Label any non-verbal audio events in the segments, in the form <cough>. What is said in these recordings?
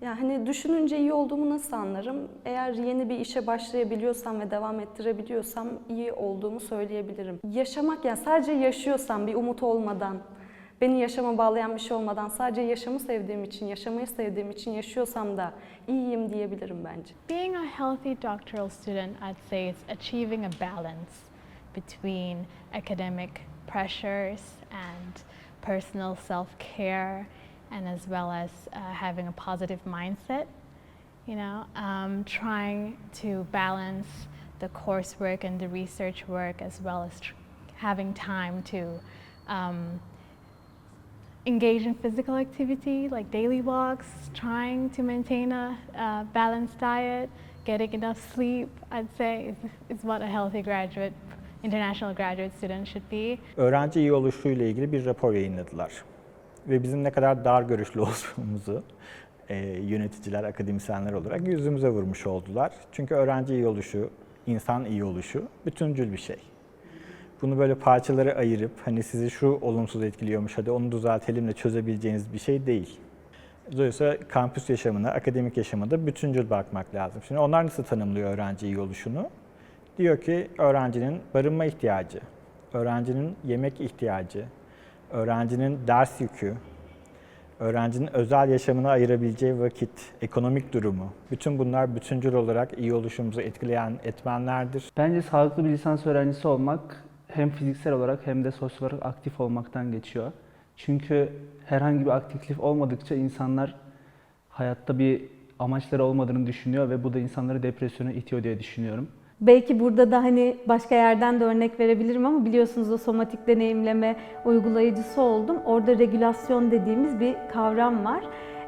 Ya hani düşününce iyi olduğumu nasıl anlarım? Eğer yeni bir işe başlayabiliyorsam ve devam ettirebiliyorsam iyi olduğumu söyleyebilirim. Yaşamak yani sadece yaşıyorsam bir umut olmadan, beni yaşama bağlayan bir şey olmadan sadece yaşamı sevdiğim için, yaşamayı sevdiğim için yaşıyorsam da iyiyim diyebilirim bence. Being a healthy doctoral student, I'd say it's achieving a balance between academic pressures and personal self care, and as well as uh, having a positive mindset. You know, um, trying to balance the coursework and the research work, as well as having time to um, engage in physical activity like daily walks, trying to maintain a, balanced diet, getting enough sleep, I'd say is, is what a healthy graduate, international graduate student should be. Öğrenci iyi oluşuyla ilgili bir rapor yayınladılar. Ve bizim ne kadar dar görüşlü <laughs> olduğumuzu e, yöneticiler, akademisyenler olarak yüzümüze vurmuş oldular. Çünkü öğrenci iyi oluşu, insan iyi oluşu bütüncül bir şey. Bunu böyle parçalara ayırıp hani sizi şu olumsuz etkiliyormuş hadi onu düzeltelim de çözebileceğiniz bir şey değil. Dolayısıyla kampüs yaşamına, akademik yaşamına bütüncül bakmak lazım. Şimdi onlar nasıl tanımlıyor öğrenci iyi oluşunu? Diyor ki öğrencinin barınma ihtiyacı, öğrencinin yemek ihtiyacı, öğrencinin ders yükü, öğrencinin özel yaşamına ayırabileceği vakit, ekonomik durumu, bütün bunlar bütüncül olarak iyi oluşumuzu etkileyen etmenlerdir. Bence sağlıklı bir lisans öğrencisi olmak hem fiziksel olarak hem de sosyal olarak aktif olmaktan geçiyor. Çünkü herhangi bir aktiflik olmadıkça insanlar hayatta bir amaçları olmadığını düşünüyor ve bu da insanları depresyona itiyor diye düşünüyorum. Belki burada da hani başka yerden de örnek verebilirim ama biliyorsunuz o somatik deneyimleme uygulayıcısı oldum. Orada regülasyon dediğimiz bir kavram var.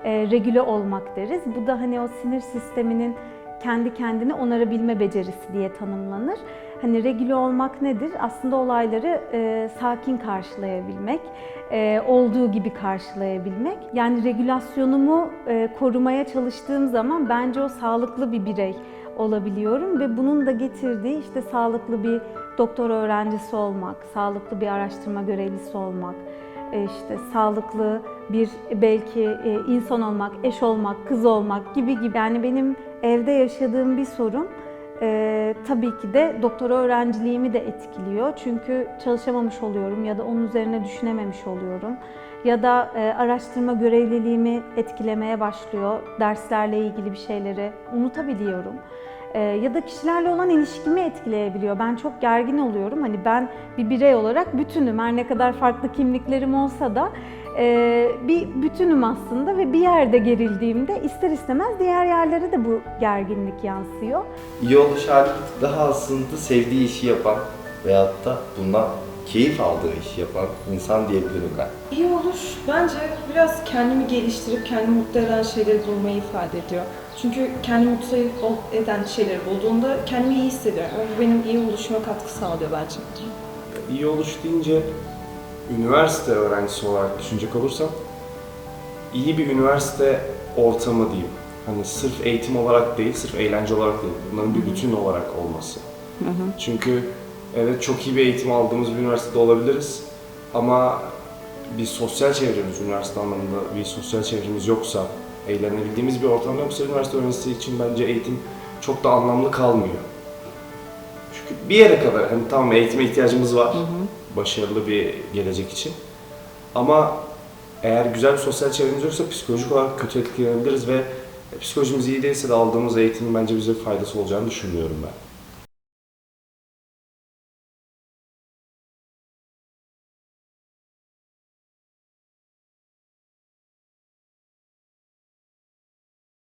E, regüle olmak deriz. Bu da hani o sinir sisteminin kendi kendini onarabilme becerisi diye tanımlanır. Hani regüle olmak nedir? Aslında olayları e, sakin karşılayabilmek, e, olduğu gibi karşılayabilmek. Yani regülasyonumu e, korumaya çalıştığım zaman bence o sağlıklı bir birey olabiliyorum ve bunun da getirdiği işte sağlıklı bir doktor öğrencisi olmak, sağlıklı bir araştırma görevlisi olmak, e, işte sağlıklı bir belki e, insan olmak, eş olmak, kız olmak gibi gibi. Yani benim evde yaşadığım bir sorun e, tabii ki de doktora öğrenciliğimi de etkiliyor. Çünkü çalışamamış oluyorum ya da onun üzerine düşünememiş oluyorum. Ya da e, araştırma görevliliğimi etkilemeye başlıyor. Derslerle ilgili bir şeyleri unutabiliyorum. E, ya da kişilerle olan ilişkimi etkileyebiliyor. Ben çok gergin oluyorum. Hani ben bir birey olarak bütünüm. Her ne kadar farklı kimliklerim olsa da e, bir bütünüm aslında ve bir yerde gerildiğimde ister istemez diğer yerlere de bu gerginlik yansıyor. İyi oluş hali daha aslında sevdiği işi yapan veyahut da bundan keyif aldığı işi yapan insan diyebilirim ben. İyi oluş bence biraz kendimi geliştirip kendimi mutlu eden şeyleri bulmayı ifade ediyor. Çünkü kendimi mutlu eden şeyleri bulduğumda kendimi iyi hissediyorum. Bu benim iyi oluşuma katkı sağlıyor bence. İyi oluş deyince üniversite öğrencisi olarak düşünecek olursam iyi bir üniversite ortamı diyeyim. Hani sırf eğitim olarak değil, sırf eğlence olarak değil. Bunların bir bütün olarak olması. Çünkü evet çok iyi bir eğitim aldığımız bir üniversitede olabiliriz ama bir sosyal çevremiz, üniversite anlamında bir sosyal çevremiz yoksa, eğlenebildiğimiz bir ortam yoksa üniversite öğrencisi için bence eğitim çok da anlamlı kalmıyor. Çünkü bir yere kadar hani tamam eğitime ihtiyacımız var. Başarılı bir gelecek için. Ama eğer güzel bir sosyal çevremiz yoksa psikolojik olarak kötü etkilenebiliriz ve psikolojimiz iyi değilse de aldığımız eğitimin bence bize faydası olacağını düşünmüyorum ben.